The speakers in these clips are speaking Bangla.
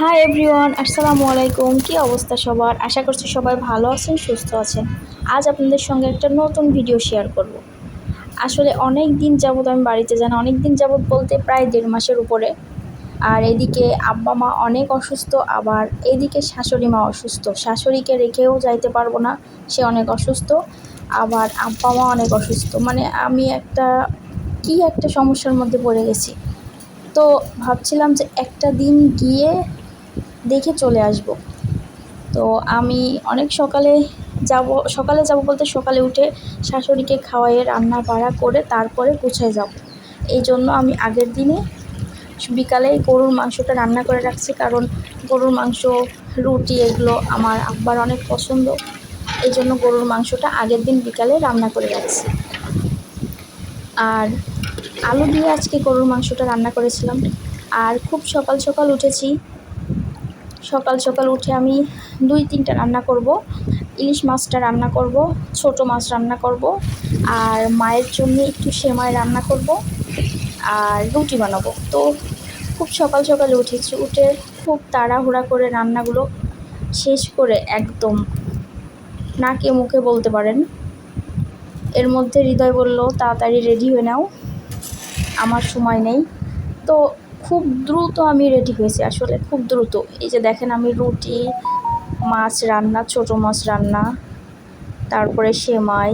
হাই এভরিওয়ান আসসালামু আলাইকুম কী অবস্থা সবার? আশা করছি সবাই ভালো আছেন, সুস্থ আছেন। আজ আপনাদের সঙ্গে একটা নতুন ভিডিও শেয়ার করব। আসলে অনেক দিন যাবৎ আমি বাড়িতে যান অনেক দিন যাবৎ বলতে প্রায় দেড় মাসের উপরে। আর এদিকে আব্বা মা অনেক অসুস্থ, আবার এদিকে শাশুড়ি মা অসুস্থ। শাশুড়িকে রেখেও যাইতে পারব না, সে অনেক অসুস্থ, আবার আব্বা মা অনেক অসুস্থ। মানে আমি একটা, কি একটা সমস্যার মধ্যে পড়ে গেছি। তো ভাবছিলাম যে একটা দিন গিয়ে দেখে চলে আসব। তো আমি অনেক সকালে যাব সকালে যাব বলতে সকালে উঠে শাশুড়িকে খাওয়াইয়ে রান্না বাড়া করে তারপরে গুছায় যাব। এই জন্য আমি আগের দিনে বিকালে গরুর মাংসটা রান্না করে রাখছি কারণ গরুর মাংস, রুটি এগুলো আমার আব্বার অনেক পছন্দ। এই জন্য গরুর মাংসটা আগের দিন বিকালে রান্না করে রাখছি। আর আলু দিয়ে আজকে গরুর মাংসটা রান্না করেছিলাম। আর খুব সকাল সকাল উঠেছি সকাল সকাল উঠে আমি দুই তিনটা রান্না করব, ইলিশ মাছটা রান্না করব, ছোট মাছ রান্না করব, আর মায়ের জন্য একটু সেমাই রান্না করব, আর রুটি বানাবো। তো খুব সকাল সকালে উঠেছি, উঠে খুব তাড়াহুড়া করে রান্নাগুলো শেষ করে একদম নাকে মুখে বলতে পারেন। এর মধ্যে হৃদয় বলল, তাড়াতাড়ি রেডি হয়ে নাও, আমার সময় নেই। তো খুব দ্রুত আমি রেডি হয়েছি, আসলে খুব দ্রুত। এই যে দেখেন আমি রুটি, মাছ রান্না, ছোটো মাছ রান্না, তারপরে সেমাই,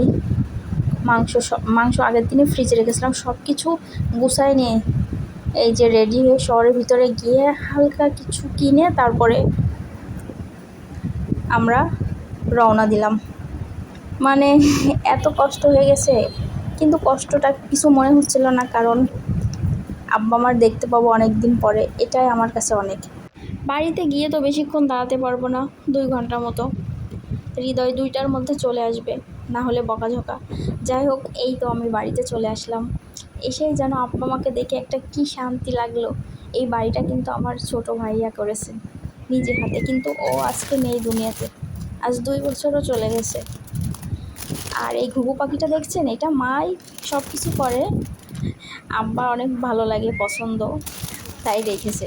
মাংস মাংস আগের দিনে ফ্রিজে রেখেছিলাম সব কিছু গুছাই নিয়ে এই যে রেডি হয়ে শহরের ভিতরে গিয়ে হালকা কিছু কিনে তারপরে আমরা রওনা দিলাম। মানে এত কষ্ট হয়ে গেছে, কিন্তু কষ্টটা কিছু মনে হচ্ছিল না কারণ আব্বা মার দেখতে পাবো অনেক দিন পরে, এটাই আমার কাছে অনেক। বাড়িতে গিয়ে তো বেশিক্ষণ দাঁড়াতে পারব না, দুই ঘণ্টার মতো। হৃদয় দুইটার মধ্যে চলে আসবে, না হলে বকাঝকা। যাই হোক, এই তো আমি বাড়িতে চলে আসলাম। এসেই যেন আব্বা আমাকে দেখে একটা কি শান্তি লাগল। এই বাড়িটা কিন্তু আমার ছোট ভাইয়া করেছে নিজে হাতে। কিন্তু ও আজকে নেই দুনিয়াতে, আজ দুই বছরও চলে গেছে। আর এই ঘুঘু পাখিটা দেখছেন? এটা মাই সব কিছু করে। আব্বা অনেক ভালো লাগে, পছন্দ, তাই রেখেছে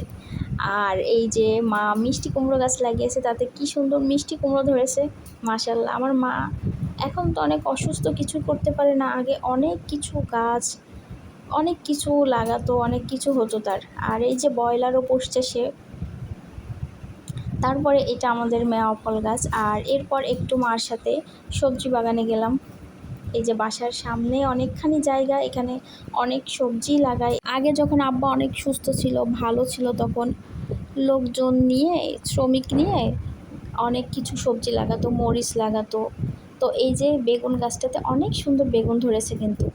আর এই যে মা মিষ্টি কুমড়ো গাছ লাগিয়েছে, তাতে কি সুন্দর মিষ্টি কুমড়ো ধরেছে মাশাল্লাহ আমার মা এখন তো অনেক অসুস্থ, কিছু করতে পারে না। আগে অনেক কিছু গাছ, অনেক কিছু লাগাতো, অনেক কিছু হতো তার। আর এই যে ব্রয়লারও পুষছে সে। তারপরে এটা আমাদের মেয়া ফল গাছ। আর এরপর একটু মার সাথে সবজি বাগানে গেলাম। এই যে বাসার সামনে অনেকখানি জায়গা, এখানে অনেক সবজি লাগাই। আগে যখন আব্বা অনেক সুস্থ ছিল, ভালো ছিল, তখন লোকজন নিয়ে, শ্রমিক নিয়ে অনেক কিছু সবজি লাগাতো, মরিচ লাগাতো। তো এই যে বেগুন গাছটাতে অনেক সুন্দর বেগুন ধরেছে কিন্তু।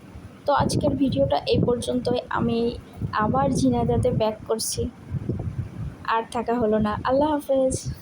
তো আজকের ভিডিওটা এই পর্যন্তই। আমি আবার ঝিনাইদাতে ব্যাক করছি। আর থাকা হলো না। আল্লাহ হাফেজ।